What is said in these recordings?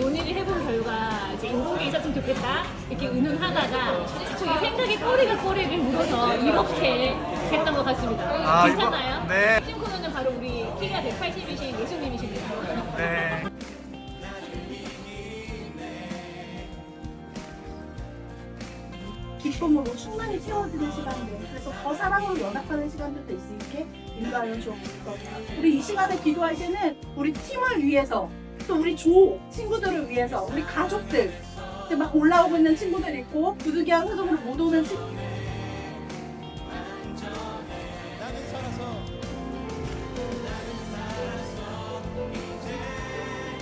논의를 해본 결과 이제 인공이 있었으면 좋겠다 이렇게 의논하다가 자꾸 이 생각에 꼬리가 꼬리를 물어서 이렇게 됐던 것 같습니다. 아, 괜찮나요? 이거- 네. 코너는 바로 우리 키가 180이신 예수님이십니다. 네. 기쁨으로 충만히 채워지는 시간들 그래서 더 사랑으로 연합하는 시간들도 있을 수 있게 인도하여 주옵소서 우리 이 시간에 기도할 때는 우리 팀을 위해서 또 우리 조 친구들을 위해서 우리 가족들. 이제 막 올라오고 있는 친구들 있고 부득이한 사정으로 못 오는 친구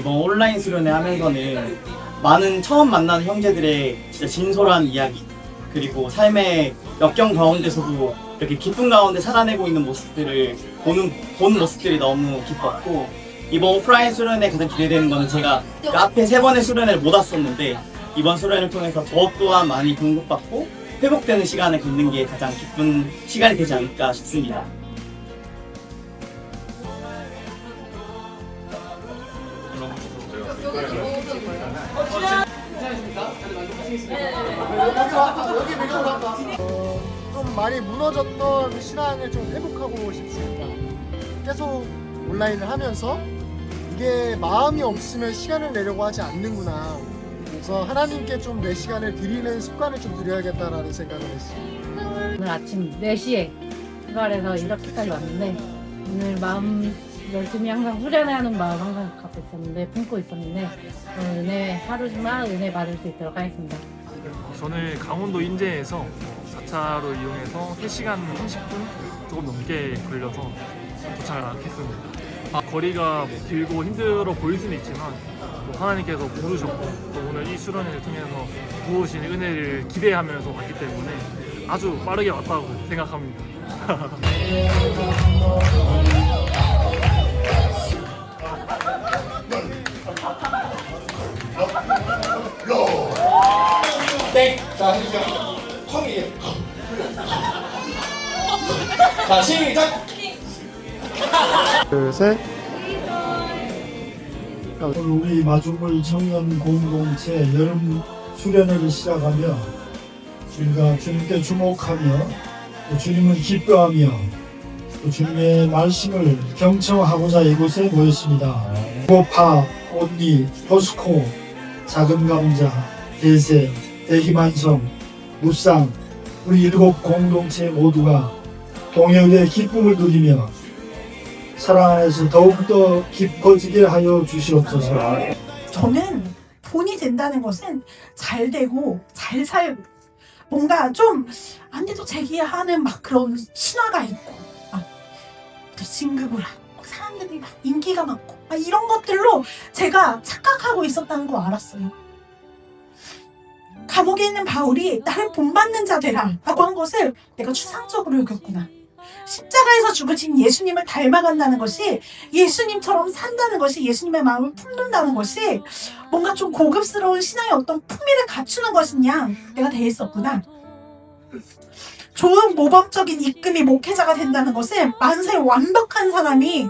이번 온라인 수련회 하면서는 많은 처음 만나는 형제들의 진짜 진솔한 이야기 그리고 삶의 역경 가운데서도 이렇게 기쁨 가운데 살아내고 있는 모습들을 보는 보는 모습들이 너무 기뻤고 이번 오프라인 수련회 가장 기대되는 거는 제가 그 앞에 세 번의 수련회를 못 왔었는데 이번 수련회를 통해서 저 또한 많이 공급받고 회복되는 시간을 갖는 게 가장 기쁜 시간이 되지 않을까 싶습니다. 좀 많이 무너졌던 신앙을 좀 회복하고 싶습니다. 계속 온라인을 하면서 이게 마음이 없으면 시간을 내려고 하지 않는구나. 그래서 하나님께 좀 내 시간을 드리는 습관을 좀 들여야겠다라는 생각을 했습니다. 오늘 아침 4시에 출발해서 이렇게까지 왔는데 오늘 마음 열심히 항상 수련하는 마음 항상 갖고 있었는데 품고 있었는데 오늘 은혜 하루지만 은혜 받을 수 있도록 하겠습니다. 저는 강원도 인제에서 4차로 이용해서 3시간 30분 조금 넘게 걸려서 도착했습니다. 아, 거리가 뭐 길고 힘들어 보일 수는 있지만 뭐 하나님께서 부르셨고 또 오늘 이 수련회를 통해서 부으신 은혜를 기대하면서 왔기 때문에 아주 빠르게 왔다고 생각합니다. 땡! 자, 해주세요. 컴이. 자, 시작! 둘, 셋. 우리 마중물 청년 공동체 여름 수련회를 시작하며 우리가 주님께 주목하며 또 주님을 기뻐하며 또 주님의 말씀을 경청하고자 이곳에 모였습니다. 고파, 온리, 포스코, 작은 감자, 대세, 대희만성, 무쌍 우리 일곱 공동체 모두가 동역의 기쁨을 누리며 사랑 안에서 더욱더 깊어지게 하여 주시옵소서. 저는 돈이 된다는 것은 잘 되고 잘 살고 뭔가 좀 안 돼도 제기하는 막 그런 신화가 있고 막또 진급을 하고 사람들이 막 인기가 많고 막 이런 것들로 제가 착각하고 있었다는 거 알았어요. 감옥에 있는 바울이 나를 본받는 자 되라 라고 한 것을 내가 추상적으로 여겼구나. 십자가에서 죽으신 예수님을 닮아간다는 것이 예수님처럼 산다는 것이 예수님의 마음을 품는다는 것이 뭔가 좀 고급스러운 신앙의 어떤 품위를 갖추는 것이냐 내가 대했었구나. 좋은 모범적인 입금이 목회자가 된다는 것은 만사에 완벽한 사람이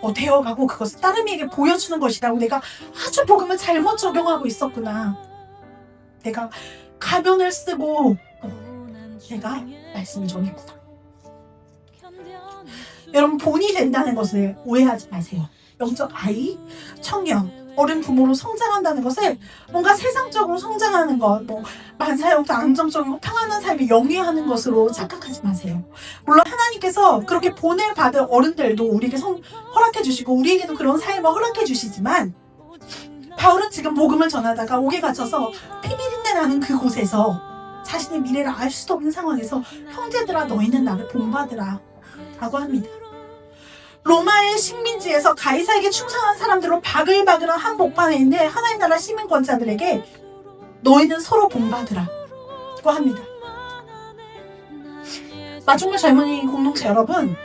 어, 되어가고 그것을 따르미에게 보여주는 것이라고 내가 아주 복음을 잘못 적용하고 있었구나. 내가 가면을 쓰고 어, 내가 말씀을 전했구나. 여러분 본이 된다는 것을 오해하지 마세요. 영적 아이, 청년, 어른 부모로 성장한다는 것을 뭔가 세상적으로 성장하는 것, 뭐 만사형도 안정적이고 평안한 삶을 영위하는 것으로 착각하지 마세요. 물론 하나님께서 그렇게 본을 받은 어른들도 우리에게 성, 허락해 주시고 우리에게도 그런 삶을 허락해 주시지만 바울은 지금 복음을 전하다가 옥에 갇혀서 피비린내 나는 그곳에서 자신의 미래를 알 수도 없는 상황에서 형제들아 너희는 나를 본받으라 라고 합니다. 로마의 식민지에서 가이사에게 충성한 사람들로 바글바글한 한 복판에 있는 하나님 나라 시민권자들에게 너희는 서로 본받으라 고 합니다. 마중물 젊은이 공동체 여러분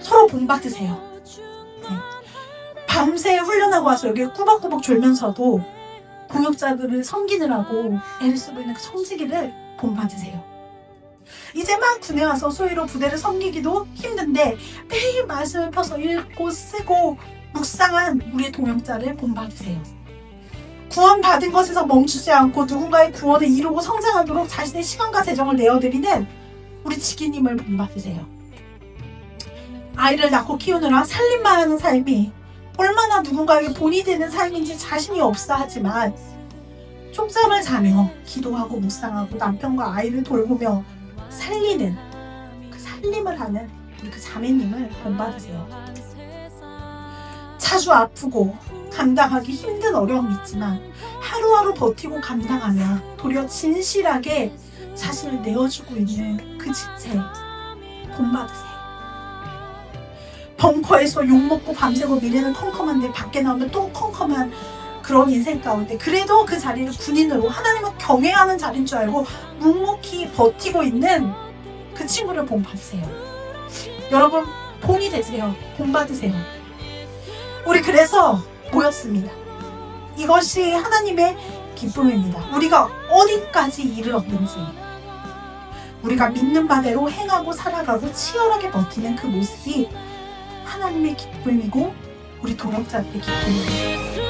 서로 본받으세요. 네. 밤새 훈련하고 와서 여기 꾸벅꾸벅 졸면서도 공역자들을 섬기느라고 애를 쓰고 있는 그 성지기를 본받으세요. 이제 막 군에 와서 소위로 부대를 섬기기도 힘든데 매일 말씀을 펴서 읽고 쓰고 묵상한 우리의 동역자를 본받으세요. 구원받은 것에서 멈추지 않고 누군가의 구원을 이루고 성장하도록 자신의 시간과 재정을 내어드리는 우리 지기님을 본받으세요. 아이를 낳고 키우느라 살림만 하는 삶이 얼마나 누군가에게 본이 되는 삶인지 자신이 없어 하지만 쪽잠을 자며 기도하고 묵상하고 남편과 아이를 돌보며 살리는 그 살림을 하는 우리 그 자매님을 본받으세요. 자주 아프고 감당하기 힘든 어려움이 있지만 하루하루 버티고 감당하며 도리어 진실하게 자신을 내어주고 있는 그 지체 본받으세요. 벙커에서 욕먹고 밤새고 미래는 컴컴한데 밖에 나오면 또 컴컴한 그런 인생 가운데 그래도 그 자리를 군인으로 하나님을 경외하는 자리인 줄 알고 묵묵히 버티고 있는 그 친구를 본받으세요. 여러분 본이 되세요. 본받으세요. 우리 그래서 모였습니다. 이것이 하나님의 기쁨입니다. 우리가 어디까지 이르렀는지 우리가 믿는 바대로 행하고 살아가고 치열하게 버티는 그 모습이 하나님의 기쁨이고 우리 동역자들의 기쁨입니다.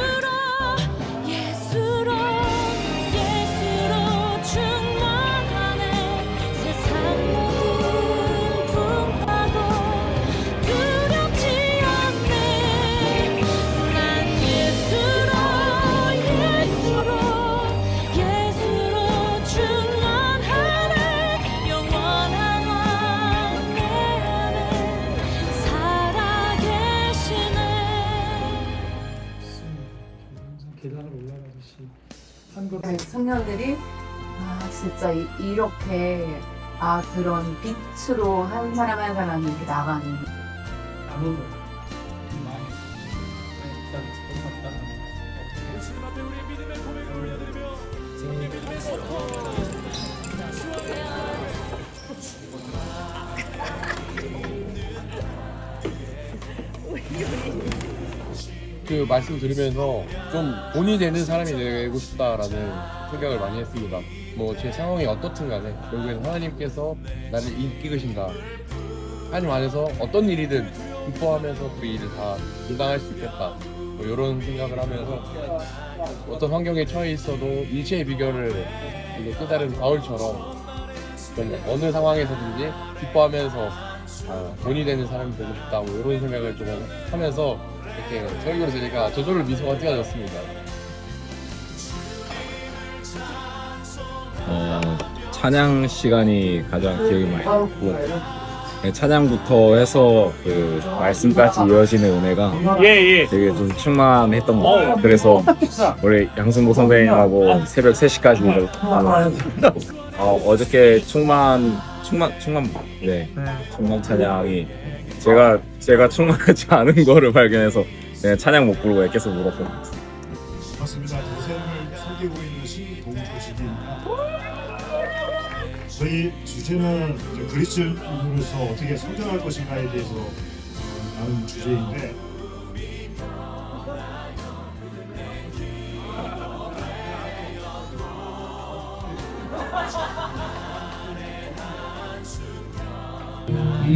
진짜 이, 이렇게 아 그런 빛으로 한 사람 한 사람이 이렇게 나가는 나눠서 많이 일단. 그 말씀 들으면서 좀 본이 되는 사람이 되고 싶다라는 생각을 많이 했습니다. 뭐 제 상황이 어떻든 간에 결국엔 하나님께서 나를 이끌으신다. 하나님 안에서 어떤 일이든 기뻐하면서 그 일을 다 감당할 수 있겠다. 뭐 이런 생각을 하면서 어떤 환경에 처해 있어도 일체의 비결을 이제 깨달은 바울처럼 좀 어느 상황에서든지 기뻐하면서 아, 본이 되는 사람이 되고 싶다. 뭐 이런 생각을 좀 하면서 이렇게 설교를 들으니까 저절로 미소가 띄어졌습니다. 어, 찬양 시간이 가장 기억이 많이 남고 네, 찬양부터 해서 그 말씀까지 이어지는 은혜가 되게 좀 충만했던 것 같아요. 그래서 우리 양승보 선배님하고 새벽 3시까지 어, 어저께 충만 충만 충만 네 충만 찬양이 제가 제가 충만하지 않은 거를 발견해서 그냥 찬양 못 부르고 계속 울었던 것 같아요. 맞습니다. 저희 주제는 이제 그리스도인으로서 어떻게 성장할 것인가에 대해서 어, 나눈 주제인데.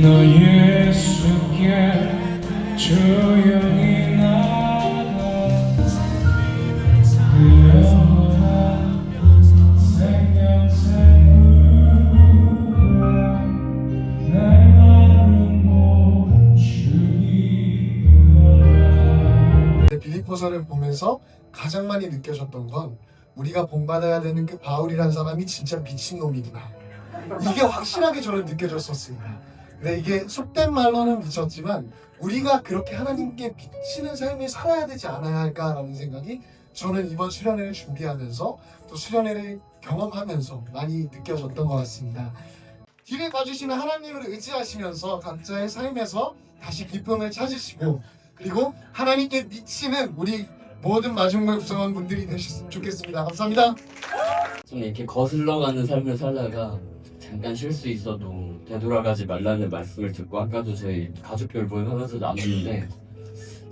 너 예수께 조용히 나 보면서 가장 많이 느껴졌던 건 우리가 본받아야 되는 그 바울이란 사람이 진짜 미친놈이구나. 이게 확실하게 저는 느껴졌었습니다. 근데 이게 속된 말로는 미쳤지만 우리가 그렇게 하나님께 비치는 삶을 살아야 되지 않아야 할까라는 생각이 저는 이번 수련회를 준비하면서 또 수련회를 경험하면서 많이 느껴졌던 것 같습니다. 뒤를 봐주시는 하나님을 의지하시면서 각자의 삶에서 다시 기쁨을 찾으시고 그리고 하나님께 미치는 우리 모든 마중물 구성원 분들이 되셨으면 좋겠습니다. 감사합니다. 좀 이렇게 거슬러가는 삶을 살다가 잠깐 쉴 수 있어도 되돌아가지 말라는 말씀을 듣고 아까도 저희 가족 결본 하면서 나눴는데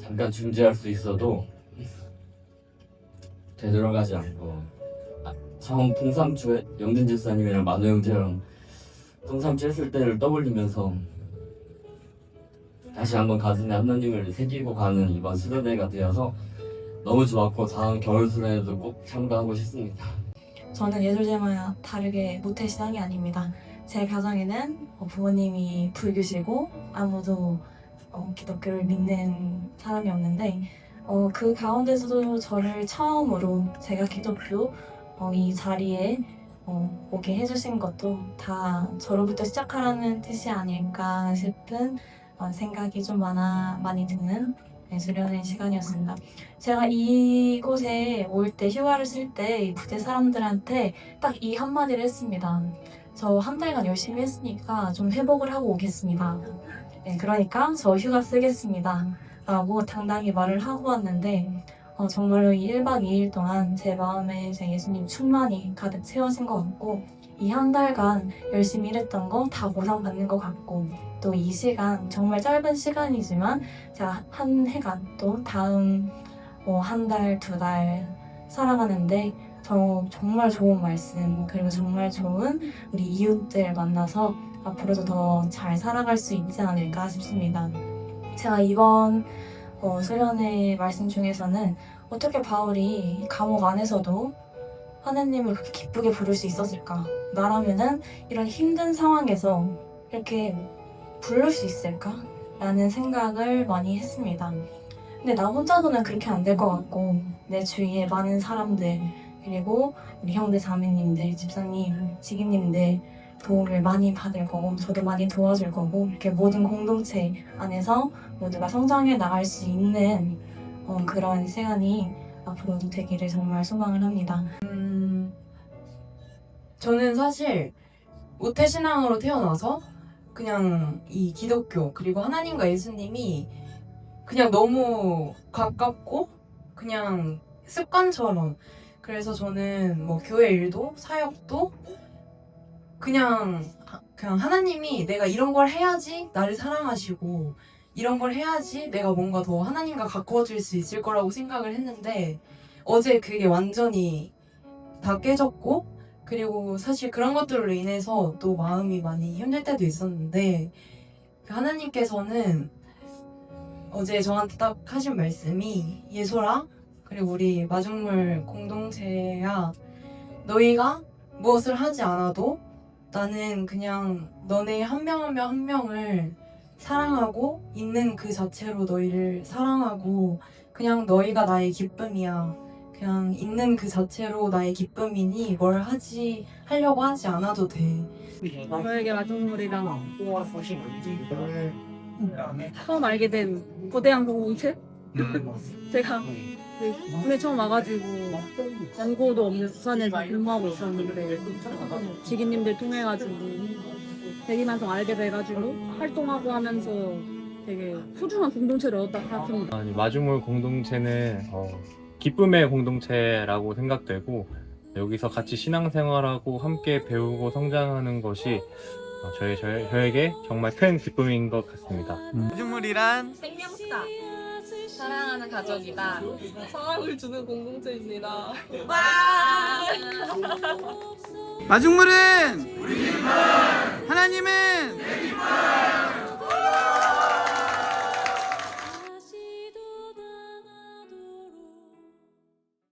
잠깐 중지할 수 있어도 되돌아가지 않고 아, 처음 풍삼초에 영진 집사님이랑 만호 형제랑 풍삼초 했을 때를 떠올리면서 다시 한번 가슴에 하나님을 새기고 가는 이번 수련회가 되어서 너무 좋았고 다음 겨울 수련회도 꼭 참가하고 싶습니다. 저는 예술제마야 다르게 모태 신앙이 아닙니다. 제 가정에는 어, 부모님이 불교시고 아무도 어, 기독교를 믿는 사람이 없는데 어, 그 가운데서도 저를 처음으로 제가 기독교 어, 이 자리에 어, 오게 해주신 것도 다 저로부터 시작하라는 뜻이 아닐까 싶은 어, 생각이 좀 많아 많이 드는 네, 수련의 시간이었습니다. 제가 이곳에 올 때 휴가를 쓸 때 부대 사람들한테 딱 이 한마디를 했습니다. 저 한 달간 열심히 했으니까 좀 회복을 하고 오겠습니다. 네, 그러니까 저 휴가 쓰겠습니다. 라고 당당히 말을 하고 왔는데 어, 정말로 이 1박 2일 동안 제 마음에 제 예수님 충만이 가득 채워진 것 같고 이 한 달간 열심히 일했던 거 다 보상받는 것 같고 또 이 시간 정말 짧은 시간이지만 제가 한 해가 또 다음 뭐 한 달, 두 달 살아가는데 저 정말 좋은 말씀 그리고 정말 좋은 우리 이웃들 만나서 앞으로도 더 잘 살아갈 수 있지 않을까 싶습니다. 제가 이번 어, 수련의 말씀 중에서는 어떻게 바울이 감옥 안에서도 하나님을 그렇게 기쁘게 부를 수 있었을까? 나라면은 이런 힘든 상황에서 이렇게 부를 수 있을까? 라는 생각을 많이 했습니다. 근데 나 혼자서는 그렇게 안 될 것 같고 내 주위에 많은 사람들 그리고 우리 형제 자매님들 집사님 지기님들 도움을 많이 받을 거고 저도 많이 도와줄 거고 이렇게 모든 공동체 안에서 모두가 성장해 나갈 수 있는 어, 그런 시간이 앞으로도 되기를 정말 소망을 합니다. 음, 저는 사실 모태신앙으로 태어나서 그냥 이 기독교 그리고 하나님과 예수님이 그냥 너무 가깝고 그냥 습관처럼 그래서 저는 뭐 교회 일도 사역도 그냥 그냥 하나님이 내가 이런 걸 해야지 나를 사랑하시고 이런 걸 해야지 내가 뭔가 더 하나님과 가까워질 수 있을 거라고 생각을 했는데 어제 그게 완전히 다 깨졌고 그리고 사실 그런 것들로 인해서 또 마음이 많이 힘들 때도 있었는데 그 하나님께서는 어제 저한테 딱 하신 말씀이 예소라 그리고 우리 마중물 공동체야 너희가 무엇을 하지 않아도 나는 그냥 너네 한 명 한 명 한 명을 사랑하고 있는 그 자체로 너희를 사랑하고 그냥 너희가 나의 기쁨이야. 그냥 있는 그 자체로 나의 기쁨이니 뭘 하지 하려고 하지 않아도 돼. 저에게 마중물이랑 처음 알게 된 거대한 공동체? 제가 그 군에 처음 와가지고 연고도 없는 부산에서 근무하고 있었는데 지기님들 통해가지고 대리만성 알게 돼가지고 활동하고 하면서 되게 소중한 공동체를 얻었다 생각합니다. 아니, 마중물 공동체는 어, 기쁨의 공동체라고 생각되고 여기서 같이 신앙생활하고 함께 배우고 성장하는 것이 어, 저희, 저희, 저에게 정말 큰 기쁨인 것 같습니다. 마중물이란 생명수다. 사랑하는 가족이다. 사랑을 주는 공동체입니다. 와! 마중물은 하나님은